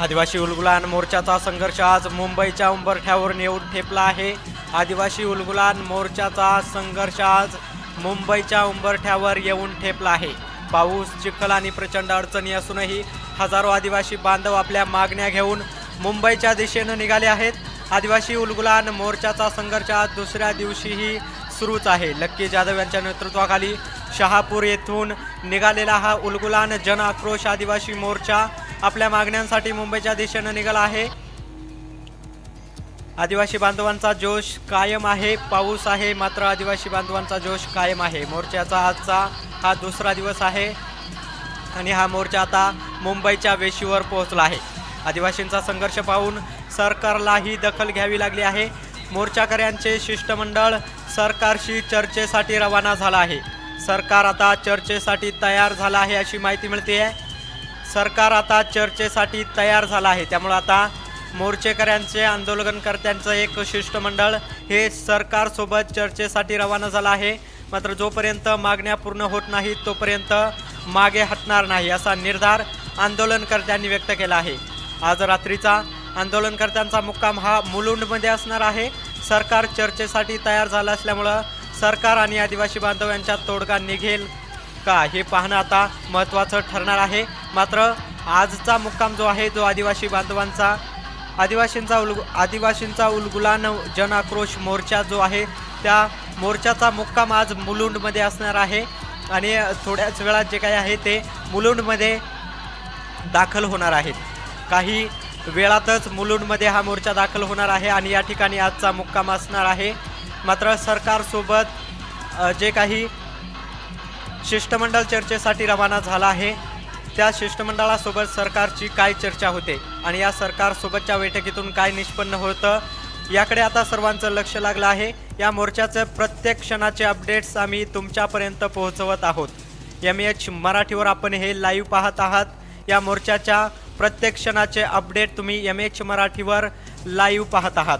आदिवासी उलगुलान मोर्चाचा संघर्ष आज मुंबईच्या उंबरठ्यावर येऊन ठेपला आहे. आदिवासी उलगुलान मोर्चाचा संघर्ष आज मुंबईच्या उंबरठ्यावर येऊन ठेपला आहे. पाऊस चिखल आणि प्रचंड अडचणी असूनही हजारो आदिवासी बांधव आपल्या मागण्या घेऊन मुंबईच्या दिशेनं निघाले आहेत. आदिवासी उलगुलान मोर्चाचा संघर्ष आज दुसऱ्या दिवशीही सुरूच आहे. लक्की जाधव यांच्या नेतृत्वाखाली शहापूर येथून निघालेला हा उलगुलान जन आक्रोश आदिवासी मोर्चा आपल्या मागण्यांसाठी मुंबईच्या दिशेनं निघाला आहे. आदिवासी बांधवांचा जोश कायम आहे. पाऊस आहे मात्र आदिवासी बांधवांचा जोश कायम आहे. मोर्चाचा आजचा हा दुसरा दिवस आहे आणि हा मोर्चा आता मुंबईच्या वेशीवर पोहोचला आहे. आदिवासींचा संघर्ष पाहून सरकारलाही दखल घ्यावी लागली आहे. मोर्चाकऱ्यांचे शिष्टमंडळ सरकारशी चर्चेसाठी रवाना झाला आहे. सरकार आता चर्चेसाठी तयार झाला आहे अशी माहिती मिळते आहे सरकार आता चर्चेसाठी तयार झालं आहे. त्यामुळं आता मोर्चेकऱ्यांचे आंदोलनकर्त्यांचं एक शिष्टमंडळ हे सरकारसोबत चर्चेसाठी रवाना झालं आहे. मात्र जोपर्यंत मागण्या पूर्ण होत नाहीत तोपर्यंत मागे हटणार नाही असा निर्धार आंदोलनकर्त्यांनी व्यक्त केला आहे. आज रात्रीचा आंदोलनकर्त्यांचा मुक्काम हा मुलुंडमध्ये असणार आहे. सरकार चर्चेसाठी तयार झालं असल्यामुळं सरकार आणि आदिवासी बांधव यांच्यात तोडगा निघेल का हे पाहणं आता महत्त्वाचं ठरणार आहे. मात्र आजचा मुक्काम जो आहे जो आदिवासी बांधवांचा आदिवासींचा उल आदिवासींचा उलगुलान जन आक्रोश मोर्चा जो आहे त्या मोर्चाचा मुक्काम आज मुलुंडमध्ये असणार आहे. आणि थोड्याच वेळात जे काही आहे ते मुलुंडमध्ये दाखल होणार आहेत. काही वेळातच मुलुंडमध्ये हा मोर्चा दाखल होणार आहे आणि या ठिकाणी आजचा मुक्काम असणार आहे. मात्र सरकारसोबत जे काही शिष्टमंडळ चर्चेसाठी रवाना झाला आहे. त्या शिष्टमंडळासोबत सरकारची काय चर्चा होते आणि या सरकारसोबतच्या बैठकीतून काय निष्पन्न होतं याकडे आता सर्वांचं लक्ष लागलं आहे. या मोर्चाचं प्रत्येक क्षणाचे अपडेट्स आम्ही तुमच्यापर्यंत पोहोचवत आहोत. एम एच मराठीवर आपण हे लाईव्ह पाहत आहात. या मोर्चाच्या प्रत्येक क्षणाचे अपडेट तुम्ही एम एच मराठीवर लाईव्ह पाहत आहात.